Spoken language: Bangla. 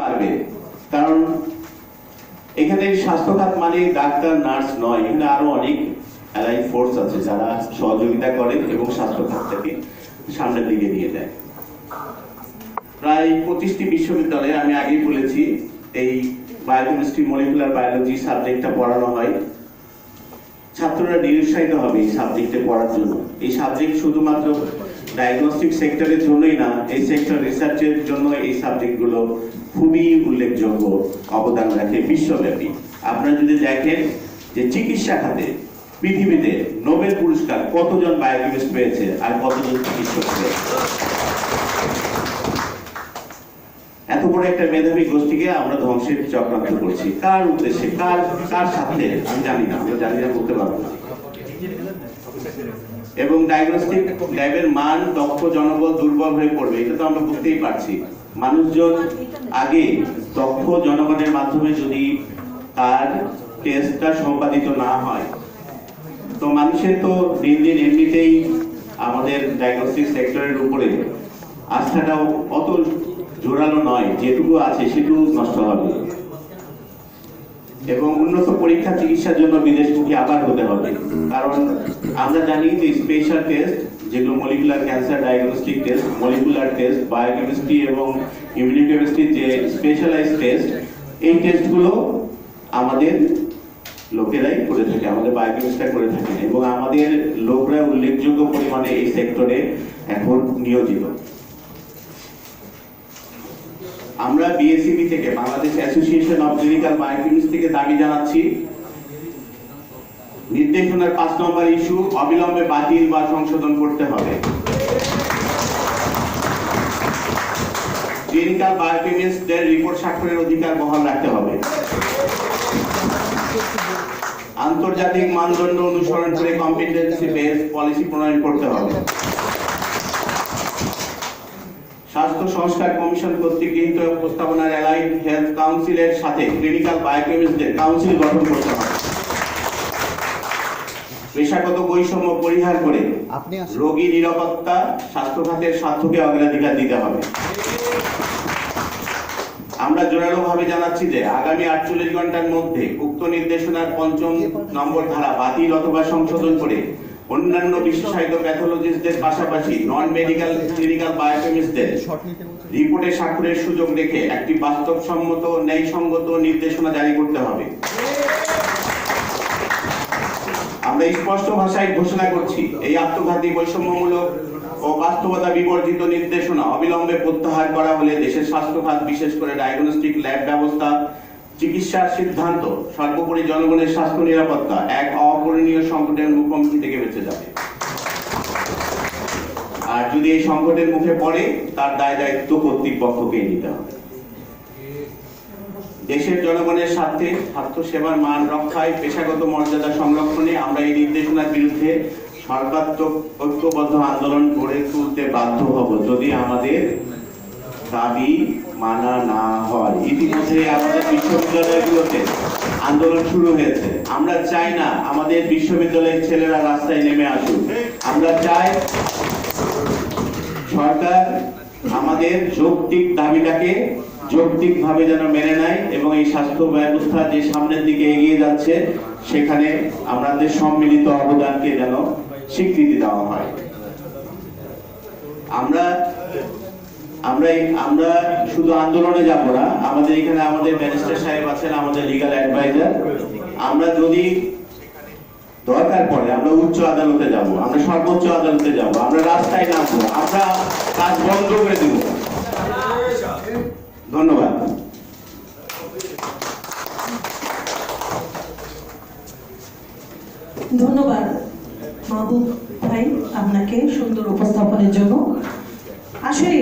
বাড়বে কারণ এখানে স্বাস্থ্য খাত মানে ডাক্তার, নার্স নয়। এখানে আরও অনেক অ্যালাই ফোর্স আছে যারা সহযোগিতা করে এবং স্বাস্থ্য খাতটাকে সামনের দিকে নিয়ে যায়। প্রায় পঁচিশটি বিশ্ববিদ্যালয়ে আমি আগেই বলেছি, এই বায়োকেমিস্ট্রি মলিকুলার বায়োলজি সাবজেক্টটা পড়ানো হয়। ছাত্ররা নিরুৎসাহিত হবে এই সাবজেক্টে পড়ার জন্য। এই সাবজেক্ট শুধুমাত্র ডায়াগনস্টিক সেক্টরের জন্যই না, এই সেক্টর রিসার্চের জন্য এই সাবজেক্টগুলো খুবই উল্লেখযোগ্য অবদান রাখে বিশ্বব্যাপী। আপনারা যদি দেখেন যে চিকিৎসা খাতে পৃথিবীতে নোবেল পুরস্কার কতজন বায়োকেমিস্ট পেয়েছে আর কতজন চিকিৎসক পেয়েছে? এত বড় একটা মেধাবী গোষ্ঠীকে আমরা ধ্বংসের চক্রান্ত করছি। কার উদ্দেশ্যে? কার কার সাথে? আমি জানি না আমি জানি না, বলতে পারব না। এবং ডায়াগনস্টিক ল্যাবের মান দক্ষ, জনবল, দুর্বল হয়ে পড়বে, এটা তো আমরা বুঝতেই পারছি। মানুষজন আগে দক্ষ জনগণের মাধ্যমে যদি তার টেস্টটা সম্পাদিত না হয়, তো মানুষের তো দিন দিন এমনিতেই আমাদের ডায়াগনস্টিক সেক্টরের উপরে আস্থাটাও অত জোরালো নয়, যেটুকু আছে সেটুকু নষ্ট হবে। এবং উন্নত পরীক্ষা চিকিৎসার জন্য বিদেশমুখী আবার হতে হবে। কারণ আমরা জানি যে স্পেশাল টেস্ট যেগুলো molecular cancer diagnostic test molecular test biochemistry এবং ইমিউনোকেমিস্ট্রি যে স্পেশালাইজ টেস্ট এই টেস্টগুলো আমাদের লোকেরাই করে থাকে, আমাদের বায়োকেমিস্টরা করে থাকে। এবং আমাদের লোকরা উল্লেখযোগ্য পরিমাণে এই সেক্টরে এখন নিয়োজিত। আমরা বিএসসিবি থেকে, Bangladesh association of clinical biochemist থেকে দাবি জানাচ্ছি, নির্দেশনার পাঁচ নম্বর ইস্যু, অবিলম্বে বাতিল বা সংশোধন করতে হবে। ক্লিনিক্যাল বায়োকেমিস্টদের রিপোর্ট স্বাক্ষরের অধিকার বহাল রাখতে হবে। আন্তর্জাতিক মানদণ্ড অনুসরণ করে কম্পিটেন্সি বেস পলিসি প্রণয়ন করতে হবে। স্বাস্থ্য সংস্কার কমিশন কর্তৃক গৃহীত প্রস্তাবনার অ্যালাইড হেলথ কাউন্সিলের সাথে ক্লিনিক্যাল বায়োকেমিস্টদের কাউন্সিল গঠন করতে হবে পেশাগত বৈষম্য পরিহার করে রোগী নিরাপত্তা স্বাস্থ্য খাতের স্বার্থকে অগ্রাধিকার দিতে হবে। আমরা জোরালো ভাবে জানাচ্ছি যে আগামী আটচল্লিশ ঘণ্টার মধ্যে উক্ত নির্দেশনার পঞ্চম নম্বর ধারা বাতিল অথবা সংশোধন করে অন্যান্য বিশেষায়িত প্যাথোলজিস্টদের পাশাপাশি নন মেডিকেল ক্লিনিক্যাল বায়োকেমিস্টদের রিপোর্টে স্বাক্ষরের সুযোগ রেখে একটি বাস্তবসম্মত, ন্যায়সঙ্গত নির্দেশনা জারি করতে হবে। আমরা স্পষ্ট ভাষায় ঘোষণা করছি, এই আত্মঘাতী বৈষম্যমূলক ও বাস্তবতা বিবর্জিত নির্দেশনা অবিলম্বে প্রত্যাহার করা হলে দেশের স্বাস্থ্য খাত বিশেষ করে ডায়াগনস্টিক ল্যাব ব্যবস্থা চিকিৎসার সিদ্ধান্ত সর্বোপরি জনগণের স্বাস্থ্য নিরাপত্তা এক অপূরণীয় সংকটের মুখোমুখি থেকে বেঁচে যাবে। আর যদি এই সংকটের মুখে পড়ে, তার দায় দায়িত্ব কর্তৃপক্ষকে নিতে হবে। দেশের জনগণের স্বার্থে স্বাস্থ্য সেবার মান রক্ষায় পেশাগত মর্যাদা সংরক্ষণে আমরা এই নির্দেশনার বিরুদ্ধে সর্বাত্মক ঐক্যবদ্ধ আন্দোলন গড়ে তুলতে বাধ্য হব। যদি আমাদের দাবি মানা না হয়। ইতিমধ্যে আমাদের বিশ্ববিদ্যালয়গুলোতে আন্দোলন শুরু হয়েছে। আমরা চাই না আমাদের বিশ্ববিদ্যালয়ের ছেলেরা রাস্তায় নেমে আসুক। আমরা চাই সরকার আমাদের যৌক্তিক দাবিটাকে যৌক্তিক ভাবে যেন মেনে নেয় এবং এই স্বাস্থ্য ব্যবস্থা যে সামনের দিকে এগিয়ে যাচ্ছে, সেখানে আমাদের সম্মিলিত অবদানকে যেন স্বীকৃতি দেওয়া হয়। আমরা আমরা আমরা শুধু আন্দোলনে যাব না, আমাদের এখানে আমাদের ম্যাজিস্ট্রেট সাহেব আছেন, আমাদের লিগ্যাল অ্যাডভাইজার আমরা যদি দরকার পড়ে, আমরা উচ্চ আদালতে যাব, আমরা সর্বোচ্চ আদালতে যাব, আমরা রাস্তায় নামবো, আমরা কাজ বন্ধ করে দেব। ধন্যবাদ। ধন্যবাদ, মাহবুব ভাই, আপনাকে সুন্দর উপস্থাপনের জন্য। আসলে